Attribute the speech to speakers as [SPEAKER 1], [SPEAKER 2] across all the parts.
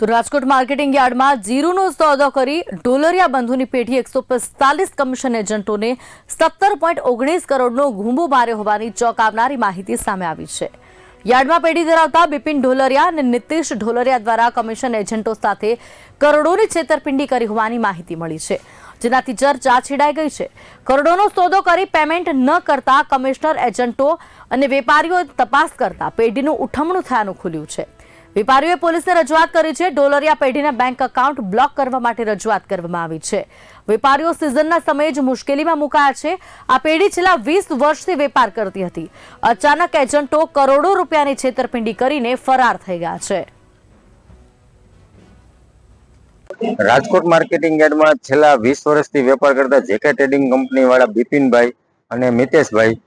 [SPEAKER 1] તો રાજકોટ માર્કેટિંગ યાર્ડમાં જીરુનો સોદો કરી ડોલરિયા બંધુની પેઢી એકસો પિસ્તાલીસ કમિશન એજન્ટોને સત્તર પોઈન્ટ ઓગણીસ કરોડનો ઘૂંબો માર્યો હોવાની ચોંકાવનારી માહિતી સામે આવી છે. યાર્ડમાં પેઢી ધરાવતા બિપિન ઢોલરિયા અને નીતિશ ઢોલરિયા દ્વારા કમિશન એજન્ટો સાથે કરોડોની છેતરપિંડી કરી હોવાની માહિતી મળી છે. જેનાથી ચર્ચા છેડાઈ ગઈ છે. કરોડોનો સોદો કરી પેમેન્ટ ન કરતા કમિશનર એજન્ટો અને વેપારીઓ તપાસ કરતા પેઢીનું ઉઠમણું થયાનું ખુલ્યું છે. વેપારીઓએ પોલીસને રજૂઆત કરી છે. ડોલરિયા પેઢીના બેંક એકાઉન્ટ બ્લોક કરવા માટે રજૂઆત કરવામાં આવી છે. વેપારીઓ સિઝનના સમયે જ મુશ્કેલીમાં મુકાયા છે. આ પેઢી છેલ્લા વીસ વર્ષથી વેપાર કરતી હતી. અચાનક એજન્ટો કરોડો રૂપિયાની છેતરપિંડી કરીને ફરાર થઈ ગયા છે.
[SPEAKER 2] રાજકોટ માર્કેટિંગ યાર્ડમાં છેલ્લા વીસ વર્ષથી વેપાર કરતા જેકે ટ્રેડિંગ કંપની વાળા બિપિનભાઈ અને મિતેશભાઈ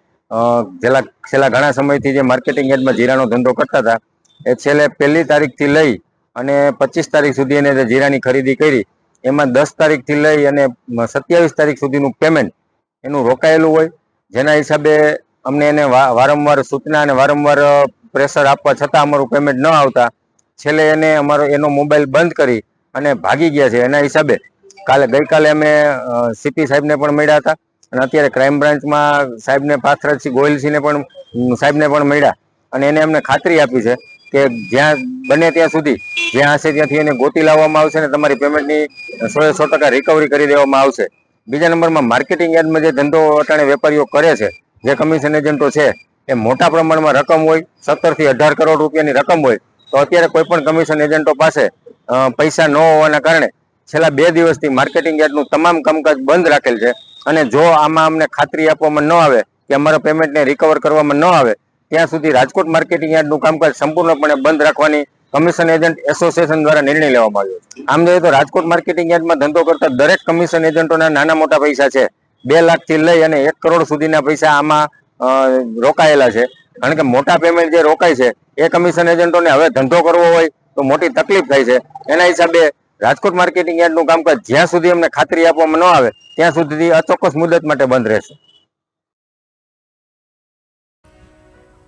[SPEAKER 2] છેલ્લા છેલ્લા ઘણા સમયથી જે માર્કેટિંગ યાર્ડમાં જીરાનો ધંધો કરતા હતા એ છેલ્લે પહેલી તારીખથી લઈ અને પચીસ તારીખ સુધી એને જીરાની ખરીદી કરી, એમાં દસ તારીખથી લઈ અને સત્યાવીસ તારીખ સુધીનું પેમેન્ટ એનું રોકાયેલું હોય. જેના હિસાબે અમને એને વારંવાર સૂચના અને વારંવાર પ્રેશર આપવા છતાં અમારું પેમેન્ટ ન આવતા, છેલ્લે એને અમારો, એનો મોબાઈલ બંધ કરી અને ભાગી ગયા છે. એના હિસાબે કાલે, ગઈકાલે અમે સીપી સાહેબને પણ મળ્યા હતા અને અત્યારે ક્રાઇમ બ્રાન્ચમાં સાહેબને પાથરસિંહ ગોયલસિંહને પણ, સાહેબને પણ મળ્યા અને એને અમને ખાતરી આપી છે કે જ્યાં બને ત્યાં સુધી, જ્યાં હશે ત્યાંથી એને ગોતી લાવવામાં આવશે અને તમારી પેમેન્ટની સો સો ટકા રિકવરી કરી દેવામાં આવશે. બીજા નંબરમાં માર્કેટિંગ યાર્ડમાં જે ધંધો અટાણે વેપારીઓ કરે છે, જે કમિશન એજન્ટો છે, એ મોટા પ્રમાણમાં રકમ હોય સત્તરથી અઢાર કરોડ રૂપિયાની રકમ હોય, તો અત્યારે કોઈ પણ કમિશન એજન્ટો પાસે પૈસા ન હોવાના કારણે છેલ્લા બે દિવસથી માર્કેટિંગ યાર્ડનું તમામ કામકાજ બંધ રાખેલ છે. અને જો આમાં અમને ખાતરી આપવામાં ન આવે કે અમારા પેમેન્ટને રિકવર કરવામાં ન આવે ત્યાં સુધી રાજકોટ માર્કેટિંગ યાર્ડનું કામકાજ સંપૂર્ણપણે બંધ રાખવાની કમિશન એજન્ટ એસોસિએશન દ્વારા નિર્ણય લેવામાં આવ્યો આમ જોઈએ તો રાજકોટ માર્કેટિંગ યાર્ડમાં ધંધો કરતા દરેક કમિશન એજન્ટોના નાના મોટા પૈસા છે. બે લાખથી લઈ અને એક કરોડ સુધીના પૈસા આમાં રોકાયેલા છે. કારણ કે મોટા પેમેન્ટ જે રોકાય છે, એ કમિશન એજન્ટોને હવે ધંધો કરવો હોય તો મોટી તકલીફ થાય છે. એના હિસાબે રાજકોટ માર્કેટિંગ યાર્ડનું કામકાજ જ્યાં સુધી અમને ખાતરી આપવામાં ન આવે, ત્યાં સુધી અચોક્કસ મુદત માટે બંધ રહેશે.